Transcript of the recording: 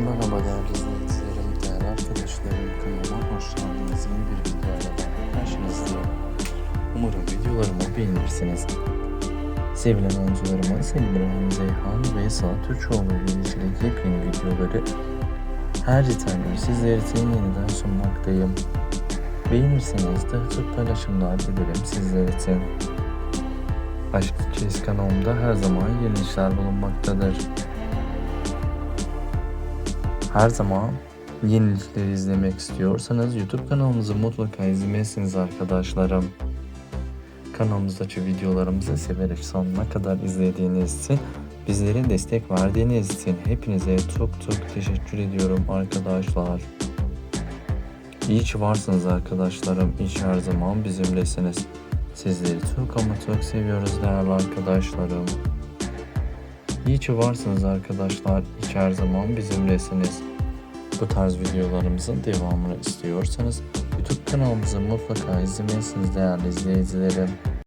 Merhaba değerli izleyicilerim, değerli arkadaşlarım, kanalıma hoş geldiniz. Yeni bir videoyla daha karşınızdayım. Umarım videolarımı beğenirsiniz. Sevilen oyuncularıma Selim Zeyhan ve Saat Türkoğlu ile ilgili yepyeni videoları her detayları sizler için yeniden sunmaktayım. Beğenirseniz de çok paylaşımlar dilerim sizler için. Aşk Çeyiz kanalımda her zaman yeni işler bulunmaktadır. Her zaman yenilikleri izlemek istiyorsanız YouTube kanalımızı mutlaka izlemesiniz arkadaşlarım. Kanalımızdaki videolarımızı severek sonuna kadar izlediğiniz için, bizlere destek verdiğiniz için hepinize çok çok teşekkür ediyorum arkadaşlar. İyi ki varsınız arkadaşlarım. İyi ki her zaman bizimlesiniz. Sizleri çok ama çok seviyoruz değerli arkadaşlarım. İyi ki varsınız arkadaşlar. Ki her zaman bizimlesiniz. Bu tarz videolarımızın devamını istiyorsanız YouTube kanalımızı mutlaka izlemeyesiniz değerli izleyicilerim.